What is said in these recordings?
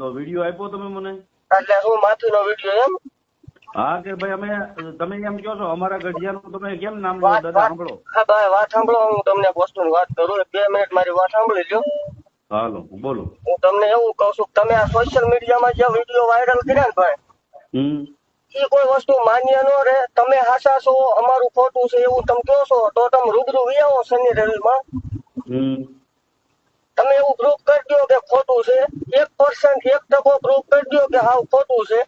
તો વીડિયો આપ્યો તમે મને? એટલે હું માથું વીડિયો એમ? હા કે ભાઈ અમે તમે એમ કહો છો અમારા ગઢિયાનું તમે કેમ નામ લો દાદા સાંભળો. હા ભાઈ વાત સાંભળો હું તમને વસ્તુની વાત કરું બે મિનિટ મારી વાત સાંભળી લો હાલો બોલો. હું તમને એવું કહું છું કે તમે આ સોશિયલ મીડિયામાં જે વીડિયો વાયરલ કર્યા ને ભાઈ હમ. એ કોઈ વસ્તુ માન્ય ન રહે. તમે હાસા છો અમારું ખોટું છે એવું તમે કહો છો તો તમે રૂબરૂ વિયાવો શનિ શનિ રવિમાં. હમ. તમે પ્રૂફ કરી દો કે ખોટું છે. એક પર્સન્ટ એક ટકો પ્રૂફ કરી દો કે હાવ ખોટું છે.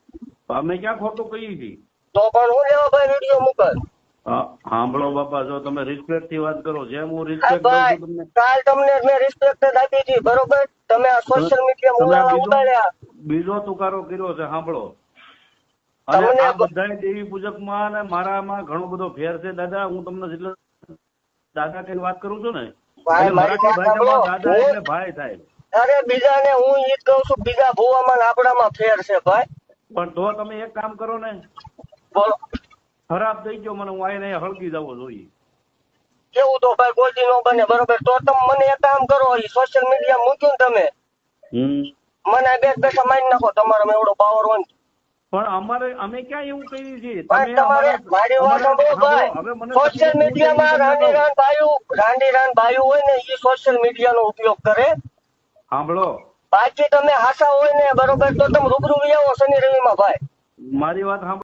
અમે ક્યાં ખોટું કહ્યું છે તો પણ હું લેવા ભાઈ વીડિયો મૂકલ સાંભળો બાપા જો તમે રિસ્પેક્ટથી વાત કરો જેમ હું રિસ્પેક્ટ દઉં તમને. કાલ તમને મેં રિસ્પેક્ટ જ આપી હતી બરોબર? તમે આ સોશિયલ મીડિયા મુલાવા બીજો- બીજો તુકારો કર્યો છે સાંભળો. અને આ બધા દેવી પૂજકમાં અને મારામાં ઘણો બધો ફેર છે દાદા હું તમને જેટલો દાદા કઈ વાત કરું છું ને મરાઠી ભાષામાં દાદા એટલે ભાઈ થાય. અરે બીજાને હું ઈ જ કહું છું બીજા ભૂવામાં આપણામાં ફેર છે ભાઈ. પણ તો તમે એક કામ કરો ને બોલો. ખરાબ થઈ ગયો મને હું હળગી જવો જોઈએ કેવું તો ભાઈ દી નો બને બરોબર? તો તમે મને એક કામ કરો સોશિયલ મીડિયા મૂક્યું ને તમે. મને બે પૈસા મારી નાખો તમારો એવડો પાવર હોય. પણ અમારે અમે ક્યાં એવું કહી છીએ તમે તમારે મારી વાત અમારા- ભાઈ. સાંભળો, હવે મને સોશિયલ મીડિયામાં રાંડી રાન બાયું રાંડી રાન બાયું હોય ને એ સોશિયલ મીડિયાનો ઉપયોગ કરે. સાંભળો બાકી તમે હાસા હોય ને બરોબર તો તમે રૂબરૂ આવો શનિ રવિમાં ભાઈ. મારી વાત સાંભળો